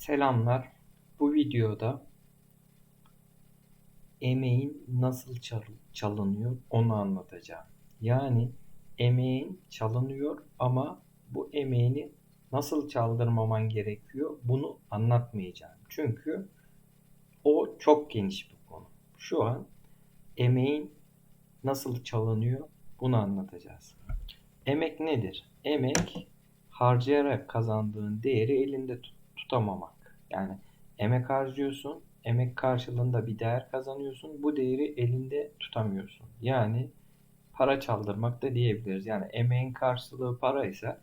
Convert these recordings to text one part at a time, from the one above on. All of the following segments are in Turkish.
Selamlar. Bu videoda emeğin nasıl çal- çalınıyor onu anlatacağım. Yani emeğin çalınıyor ama bu emeğini nasıl çaldırmaman gerekiyor bunu anlatmayacağım. Çünkü o çok geniş bir konu. Şu an emeğin nasıl çalınıyor bunu anlatacağız. Emek nedir? Emek harcayarak kazandığın değeri elinde tut- tutamamak. Yani emek harcıyorsun, emek karşılığında bir değer kazanıyorsun, bu değeri elinde tutamıyorsun. Yani para çaldırmak da diyebiliriz. Yani emeğin karşılığı para ise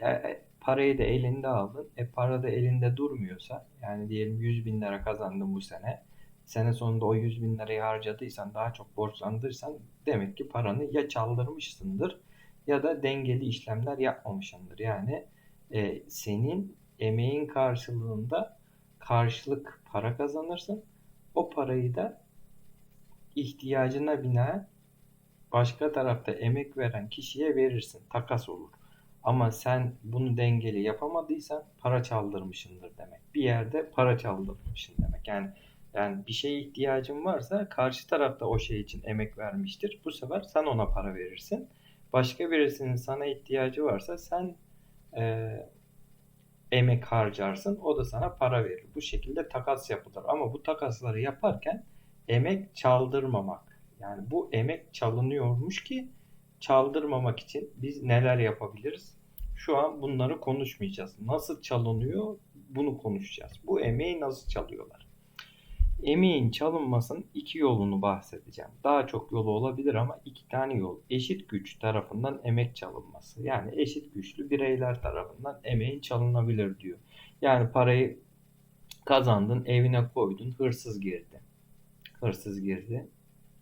e, e, parayı da elinde aldın. E para da elinde durmuyorsa yani diyelim 100 bin lira kazandın bu sene. Sene sonunda o 100 bin lirayı harcadıysan daha çok borçlandıysan demek ki paranı ya çaldırmışsındır ya da dengeli işlemler yapmamışsındır. Yani e, senin emeğin karşılığında karşılık para kazanırsın. O parayı da ihtiyacına binaen başka tarafta emek veren kişiye verirsin. Takas olur. Ama sen bunu dengeli yapamadıysan para çaldırmışsındır demek. Bir yerde para çaldırmışsın demek. Yani yani bir şeye ihtiyacın varsa karşı tarafta o şey için emek vermiştir. Bu sefer sen ona para verirsin. Başka birisinin sana ihtiyacı varsa sen e, emek harcarsın. O da sana para verir. Bu şekilde takas yapılır. Ama bu takasları yaparken emek çaldırmamak. Yani bu emek çalınıyormuş ki çaldırmamak için biz neler yapabiliriz? Şu an bunları konuşmayacağız. Nasıl çalınıyor bunu konuşacağız. Bu emeği nasıl çalıyorlar? Emeğin çalınmasının iki yolunu bahsedeceğim. Daha çok yolu olabilir ama iki tane yol. Eşit güç tarafından emek çalınması. Yani eşit güçlü bireyler tarafından emeğin çalınabilir diyor. Yani parayı kazandın, evine koydun, hırsız girdi. Hırsız girdi.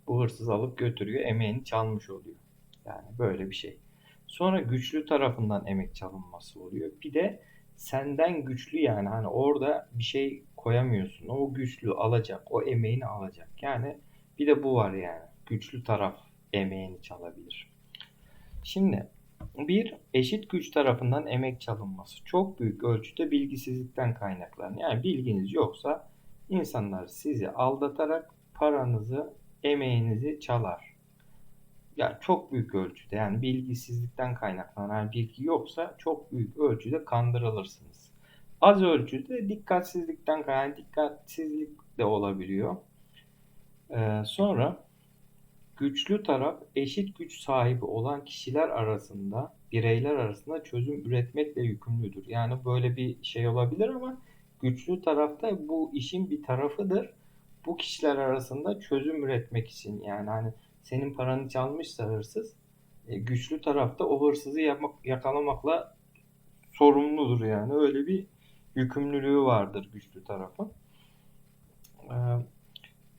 Bu hırsız alıp götürüyor, emeğini çalmış oluyor. Yani böyle bir şey. Sonra güçlü tarafından emek çalınması oluyor. Bir de senden güçlü yani hani orada bir şey koyamıyorsun. O güçlü alacak, o emeğini alacak. Yani bir de bu var yani. Güçlü taraf emeğini çalabilir. Şimdi bir eşit güç tarafından emek çalınması çok büyük ölçüde bilgisizlikten kaynaklanıyor. Yani bilginiz yoksa insanlar sizi aldatarak paranızı, emeğinizi çalar. Yani çok büyük ölçüde yani bilgisizlikten kaynaklanan bilgi yoksa çok büyük ölçüde kandırılırsınız. Az ölçüde dikkatsizlikten kaynaklanan dikkatsizlik de olabiliyor. Ee, sonra güçlü taraf eşit güç sahibi olan kişiler arasında, bireyler arasında çözüm üretmekle yükümlüdür. Yani böyle bir şey olabilir ama güçlü tarafta bu işin bir tarafıdır. Bu kişiler arasında çözüm üretmek için yani hani senin paranı çalmışsa hırsız, e, güçlü tarafta o hırsızı yapmak, yakalamakla sorumludur yani. Öyle bir yükümlülüğü vardır güçlü tarafın. Ee,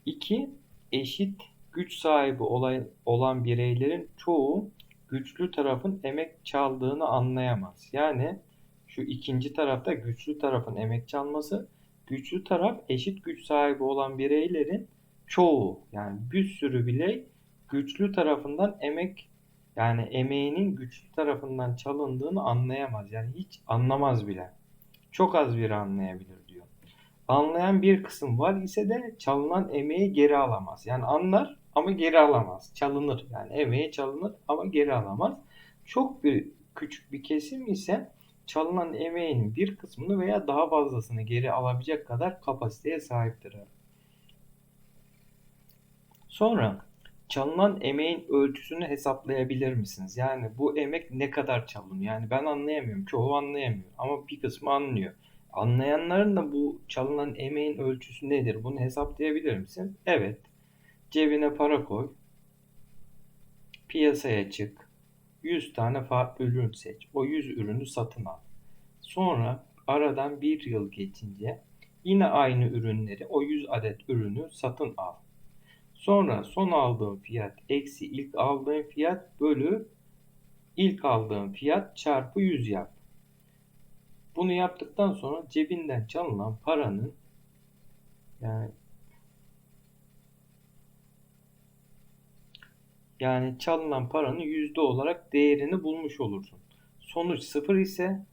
iki, eşit güç sahibi olay, olan bireylerin çoğu güçlü tarafın emek çaldığını anlayamaz. Yani şu ikinci tarafta güçlü tarafın emek çalması, güçlü taraf eşit güç sahibi olan bireylerin çoğu yani bir sürü birey güçlü tarafından emek yani emeğinin güçlü tarafından çalındığını anlayamaz. Yani hiç anlamaz bile. Çok az biri anlayabilir diyor. Anlayan bir kısım var ise de çalınan emeği geri alamaz. Yani anlar ama geri alamaz. Çalınır. Yani emeği çalınır ama geri alamaz. Çok bir küçük bir kesim ise çalınan emeğin bir kısmını veya daha fazlasını geri alabilecek kadar kapasiteye sahiptir. Sonra çalınan emeğin ölçüsünü hesaplayabilir misiniz? Yani bu emek ne kadar çalınıyor? Yani ben anlayamıyorum. Çoğu anlayamıyor. Ama bir kısmı anlıyor. Anlayanların da bu çalınan emeğin ölçüsü nedir? Bunu hesaplayabilir misin? Evet. Cebine para koy. Piyasaya çık. 100 tane farklı ürün seç. O 100 ürünü satın al. Sonra aradan bir yıl geçince yine aynı ürünleri, o 100 adet ürünü satın al. Sonra son aldığın fiyat eksi ilk aldığın fiyat bölü ilk aldığın fiyat çarpı 100 yap. Bunu yaptıktan sonra cebinden çalınan paranın yani yani çalınan paranın yüzde olarak değerini bulmuş olursun. Sonuç sıfır ise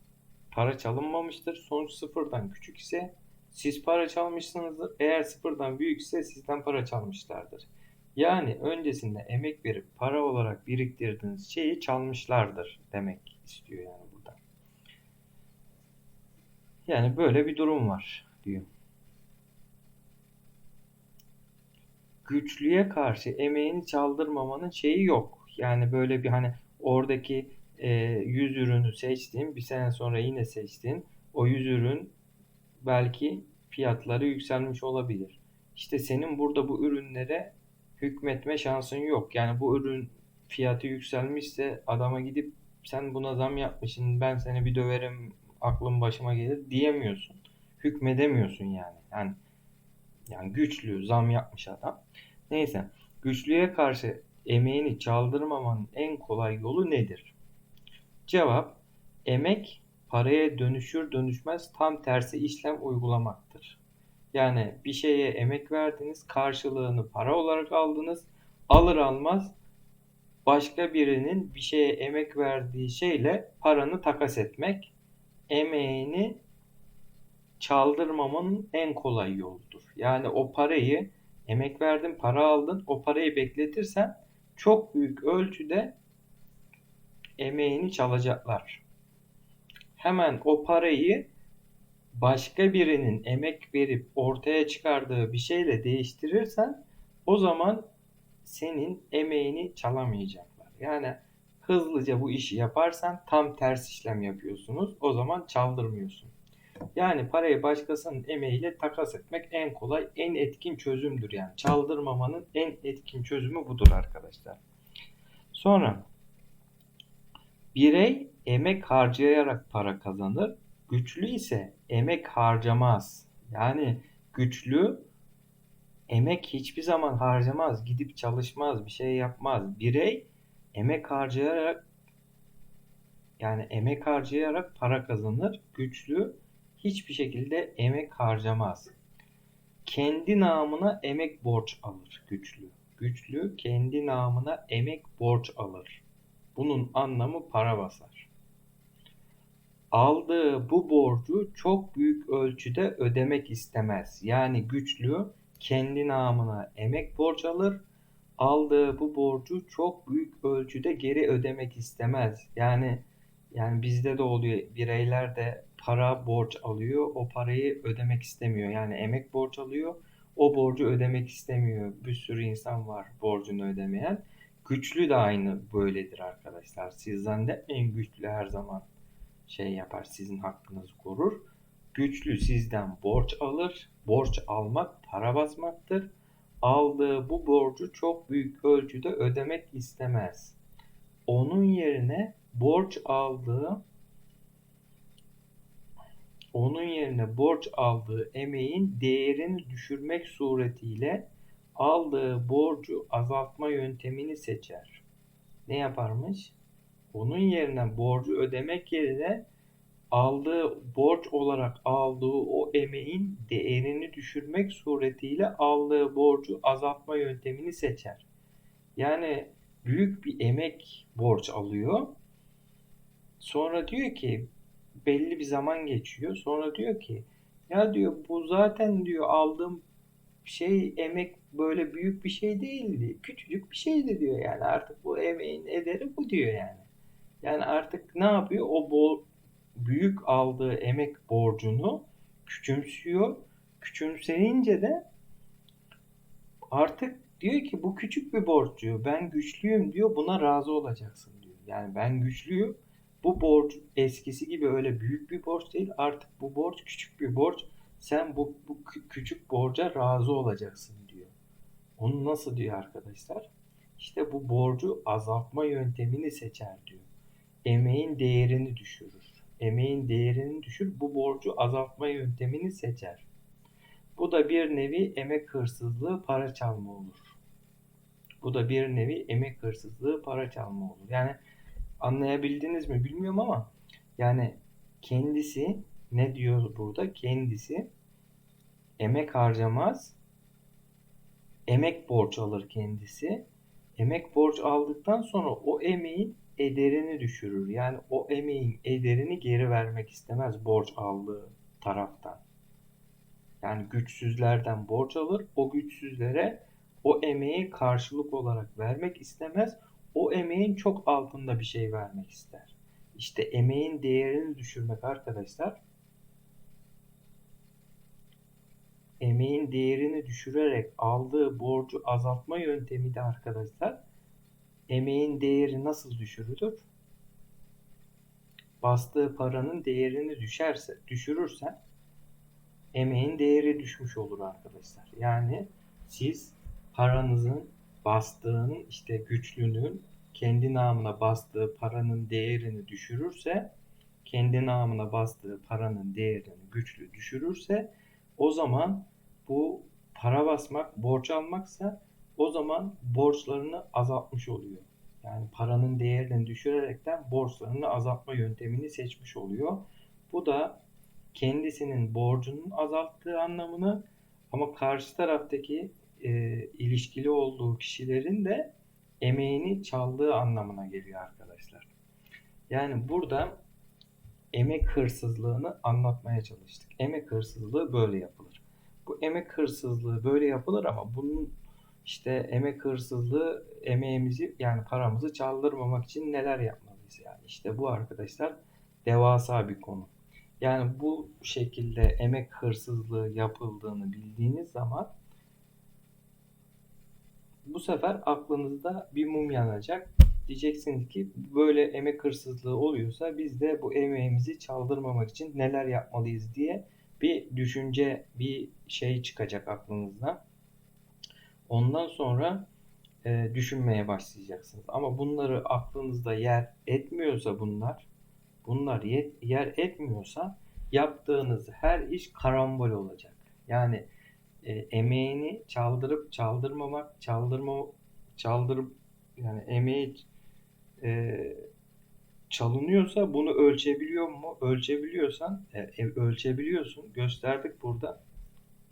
para çalınmamıştır. Sonuç sıfırdan küçük ise Siz para çalmışsınızdır. Eğer sıfırdan büyükse sizden para çalmışlardır. Yani öncesinde emek verip para olarak biriktirdiğiniz şeyi çalmışlardır demek istiyor yani burada. Yani böyle bir durum var diyor. Güçlüye karşı emeğini çaldırmamanın şeyi yok. Yani böyle bir hani oradaki e, 100 ürünü seçtiğin bir sene sonra yine seçtiğin o 100 ürün belki fiyatları yükselmiş olabilir. İşte senin burada bu ürünlere hükmetme şansın yok. Yani bu ürün fiyatı yükselmişse adama gidip sen buna zam yapmışsın ben seni bir döverim aklım başıma gelir diyemiyorsun. Hükmedemiyorsun yani. Yani yani güçlü zam yapmış adam. Neyse güçlüye karşı emeğini çaldırmamanın en kolay yolu nedir? Cevap emek paraya dönüşür dönüşmez tam tersi işlem uygulamaktır. Yani bir şeye emek verdiniz, karşılığını para olarak aldınız. Alır almaz başka birinin bir şeye emek verdiği şeyle paranı takas etmek emeğini çaldırmamanın en kolay yoludur. Yani o parayı emek verdin, para aldın, o parayı bekletirsen çok büyük ölçüde emeğini çalacaklar. Hemen o parayı başka birinin emek verip ortaya çıkardığı bir şeyle değiştirirsen o zaman senin emeğini çalamayacaklar. Yani hızlıca bu işi yaparsan tam ters işlem yapıyorsunuz. O zaman çaldırmıyorsun. Yani parayı başkasının emeğiyle takas etmek en kolay, en etkin çözümdür yani. Çaldırmamanın en etkin çözümü budur arkadaşlar. Sonra birey emek harcayarak para kazanır. Güçlü ise emek harcamaz. Yani güçlü emek hiçbir zaman harcamaz, gidip çalışmaz, bir şey yapmaz. Birey emek harcayarak yani emek harcayarak para kazanır. Güçlü hiçbir şekilde emek harcamaz. Kendi namına emek borç alır güçlü. Güçlü kendi namına emek borç alır. Bunun anlamı para basar. Aldığı bu borcu çok büyük ölçüde ödemek istemez. Yani güçlü kendi namına emek borç alır. Aldığı bu borcu çok büyük ölçüde geri ödemek istemez. Yani yani bizde de oluyor. Bireyler de para borç alıyor. O parayı ödemek istemiyor. Yani emek borç alıyor. O borcu ödemek istemiyor. Bir sürü insan var borcunu ödemeyen. Güçlü de aynı böyledir arkadaşlar. Siz zannetmeyin güçlü her zaman şey yapar sizin hakkınızı korur. Güçlü sizden borç alır. Borç almak para basmaktır. Aldığı bu borcu çok büyük ölçüde ödemek istemez. Onun yerine borç aldığı onun yerine borç aldığı emeğin değerini düşürmek suretiyle aldığı borcu azaltma yöntemini seçer. Ne yaparmış? Onun yerine borcu ödemek yerine aldığı borç olarak aldığı o emeğin değerini düşürmek suretiyle aldığı borcu azaltma yöntemini seçer. Yani büyük bir emek borç alıyor. Sonra diyor ki belli bir zaman geçiyor. Sonra diyor ki ya diyor bu zaten diyor aldığım şey emek böyle büyük bir şey değildi. Küçücük bir şeydi diyor yani. Artık bu emeğin ederi bu diyor yani. Yani artık ne yapıyor? O bol büyük aldığı emek borcunu küçümsüyor. Küçümseyince de artık diyor ki bu küçük bir borç diyor. Ben güçlüyüm diyor. Buna razı olacaksın diyor. Yani ben güçlüyüm. Bu borç eskisi gibi öyle büyük bir borç değil. Artık bu borç küçük bir borç. Sen bu, bu küçük borca razı olacaksın diyor. Onu nasıl diyor arkadaşlar? İşte bu borcu azaltma yöntemini seçer diyor. Emeğin değerini düşürür. Emeğin değerini düşür, bu borcu azaltma yöntemini seçer. Bu da bir nevi emek hırsızlığı, para çalma olur. Bu da bir nevi emek hırsızlığı, para çalma olur. Yani anlayabildiniz mi bilmiyorum ama yani kendisi ne diyor burada? Kendisi emek harcamaz. Emek borç alır kendisi. Emek borç aldıktan sonra o emeğin ederini düşürür. Yani o emeğin ederini geri vermek istemez borç aldığı taraftan. Yani güçsüzlerden borç alır. O güçsüzlere o emeği karşılık olarak vermek istemez. O emeğin çok altında bir şey vermek ister. İşte emeğin değerini düşürmek arkadaşlar. Emeğin değerini düşürerek aldığı borcu azaltma yöntemi de arkadaşlar. Emeğin değeri nasıl düşürülür? Bastığı paranın değerini düşerse, düşürürsen emeğin değeri düşmüş olur arkadaşlar. Yani siz paranızın bastığının işte güçlünün kendi namına bastığı paranın değerini düşürürse kendi namına bastığı paranın değerini güçlü düşürürse o zaman bu para basmak borç almaksa o zaman borçlarını azaltmış oluyor. Yani paranın değerini düşürerekten borçlarını azaltma yöntemini seçmiş oluyor. Bu da kendisinin borcunun azalttığı anlamını ama karşı taraftaki e, ilişkili olduğu kişilerin de emeğini çaldığı anlamına geliyor arkadaşlar. Yani burada emek hırsızlığını anlatmaya çalıştık. Emek hırsızlığı böyle yapılır. Bu emek hırsızlığı böyle yapılır ama bunun işte emek hırsızlığı emeğimizi yani paramızı çaldırmamak için neler yapmalıyız yani işte bu arkadaşlar devasa bir konu. Yani bu şekilde emek hırsızlığı yapıldığını bildiğiniz zaman bu sefer aklınızda bir mum yanacak. Diyeceksiniz ki böyle emek hırsızlığı oluyorsa biz de bu emeğimizi çaldırmamak için neler yapmalıyız diye bir düşünce, bir şey çıkacak aklınızda. Ondan sonra e, düşünmeye başlayacaksınız. Ama bunları aklınızda yer etmiyorsa bunlar, bunlar yer etmiyorsa yaptığınız her iş karambol olacak. Yani e, emeğini çaldırıp çaldırmamak, çaldırma, çaldırıp yani emeği e, çalınıyorsa bunu ölçebiliyor mu? Ölçebiliyorsan, e, e, ölçebiliyorsun. Gösterdik burada.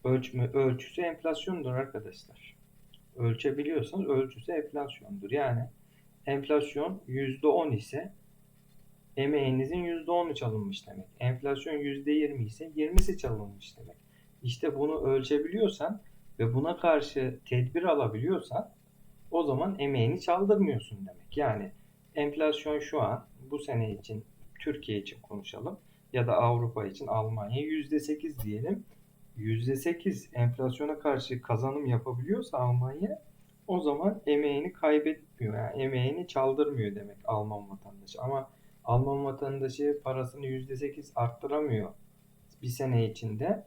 Ölçme ölçüsü enflasyondur arkadaşlar. Ölçebiliyorsanız ölçüsü enflasyondur. Yani enflasyon %10 ise emeğinizin %10'u çalınmış demek. Enflasyon %20 ise 20'si çalınmış demek. İşte bunu ölçebiliyorsan ve buna karşı tedbir alabiliyorsan o zaman emeğini çaldırmıyorsun demek. Yani enflasyon şu an bu sene için Türkiye için konuşalım ya da Avrupa için Almanya %8 diyelim. %8 enflasyona karşı kazanım yapabiliyorsa Almanya o zaman emeğini kaybetmiyor. Yani emeğini çaldırmıyor demek Alman vatandaşı. Ama Alman vatandaşı parasını %8 arttıramıyor bir sene içinde.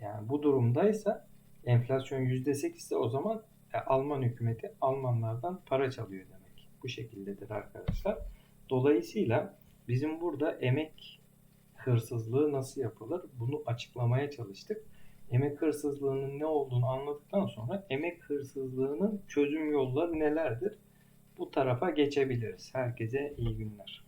Yani bu durumdaysa enflasyon %8 ise o zaman e, Alman hükümeti Almanlardan para çalıyor demek. Bu şekildedir arkadaşlar. Dolayısıyla bizim burada emek hırsızlığı nasıl yapılır? Bunu açıklamaya çalıştık. Emek hırsızlığının ne olduğunu anladıktan sonra emek hırsızlığının çözüm yolları nelerdir? Bu tarafa geçebiliriz. Herkese iyi günler.